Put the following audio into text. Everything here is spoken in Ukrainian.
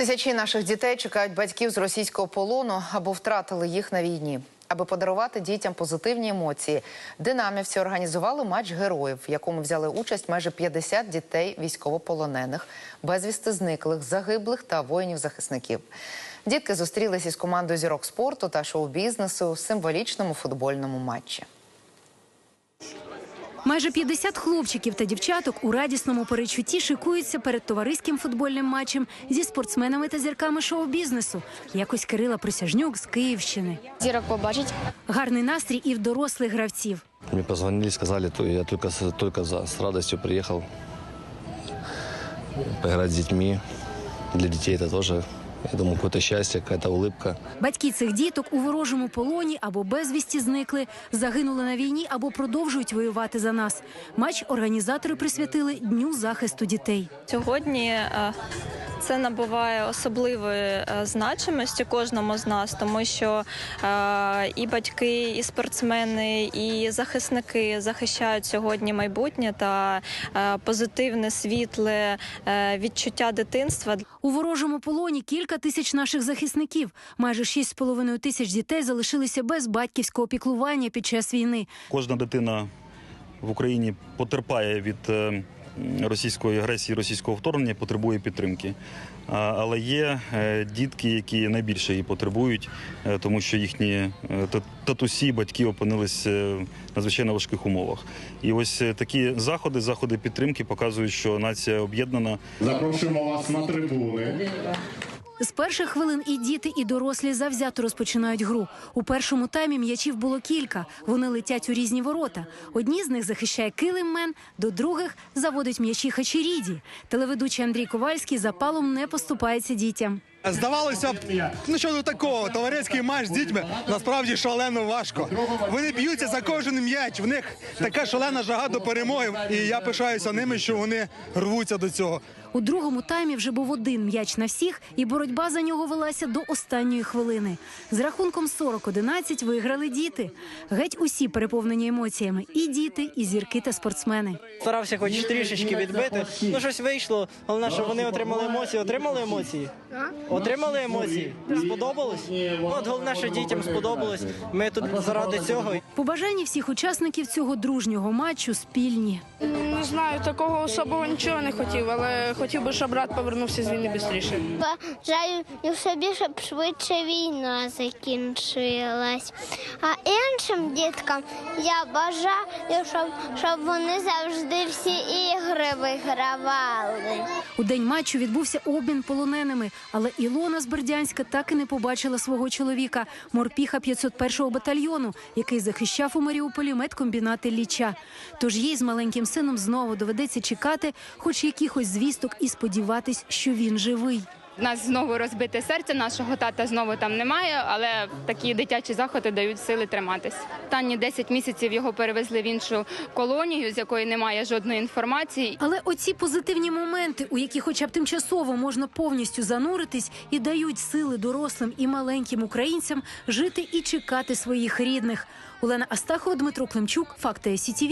Тисячі наших дітей чекають батьків з російського полону або втратили їх на війні. Аби подарувати дітям позитивні емоції, динамівці організували матч героїв, в якому взяли участь майже 50 дітей військовополонених, безвісти зниклих, загиблих та воїнів-захисників. Дітки зустрілись із командою зірок спорту та шоу-бізнесу в символічному футбольному матчі. Майже 50 хлопчиків та дівчаток у радісному перечутті шикуються перед товариським футбольним матчем зі спортсменами та зірками шоу-бізнесу. Якось Кирила Присяжнюк з Київщини. Зірок побачить. Гарний настрій і в дорослих гравців. Мне позвонили, сказали, то я только, с- только за, с радостью приехал поиграть с детьми. Для детей это тоже, я думаю, какое-то щастя, какая-то улыбка. Батьки цих діток у ворожому полоні або безвісті зникли, загинули на війні або продовжують воювати за нас. Матч організатори присвятили Дню захисту дітей. Сьогодні е, це набуває особливої е, значимості кожному з нас, тому що е, і батьки, і спортсмени, і захисники захищають сьогодні майбутнє та е, позитивне, світле е, відчуття дитинства. У ворожому полоні кілька тисяч наших захисників. Майже 6,5 тисяч дітей залишилися без батьківського піклування під час війни. Кожна дитина в Україні потерпає від е, російської агресії, російського вторгнення, потребує підтримки. Але є е, дітки, які найбільше її потребують, е, тому що їхні е, та- татусі, батьки опинились е, в надзвичайно важких умовах. І ось такі заходи, заходи підтримки показують, що нація об'єднана. Запрошуємо вас на трибуни. З перших хвилин і діти, і дорослі завзято розпочинають гру. У першому таймі м'ячів було кілька. Вони летять у різні ворота. Одні з них захищає килиммен, до других заводить м'ячі Хачеріді. Телеведучий Андрій Ковальський запалом не поступається дітям. Здавалося б, ну що тут такого? Товариський матч з дітьми насправді шалено важко. Вони б'ються за кожен м'яч. В них така шалена жага до перемоги. І я пишаюся ними, що вони рвуться до цього. У другому таймі вже був один м'яч на всіх, і боротьба за нього велася до останньої хвилини. З рахунком 40-11 виграли діти. Геть усі переповнені емоціями і діти, і зірки та спортсмени. Старався хоч трішечки відбити. Ну щось вийшло. Головне, щоб вони отримали емоції. Отримали емоції? Отримали емоції? Сподобалось? Ну, от головне, що дітям сподобалось. Ми тут заради цього. Побажання всіх учасників цього дружнього матчу спільні. Не знаю, такого особого нічого не хотів, але хотів би, щоб брат повернувся з війни швидше. Бажаю собі, щоб швидше війна закінчилась. А іншим діткам я бажаю, щоб, щоб вони завжди всі ігри вигравали. У день матчу відбувся обмін полоненими, але Ілона з Бердянська так і не побачила свого чоловіка, морпіха 501-го батальйону, який захищав у Маріуполі медкомбінати Ліча. Тож їй з маленьким сином знову доведеться чекати, хоч якихось звісток, і сподіватись, що він живий. У нас знову розбите серце, нашого тата знову там немає, але такі дитячі заходи дають сили триматись. Останні 10 місяців його перевезли в іншу колонію, з якої немає жодної інформації. Але оці позитивні моменти, у які хоча б тимчасово можна повністю зануритись, і дають сили дорослим і маленьким українцям жити і чекати своїх рідних. Олена Астахова, Дмитро Климчук, Факти СІТІВІ.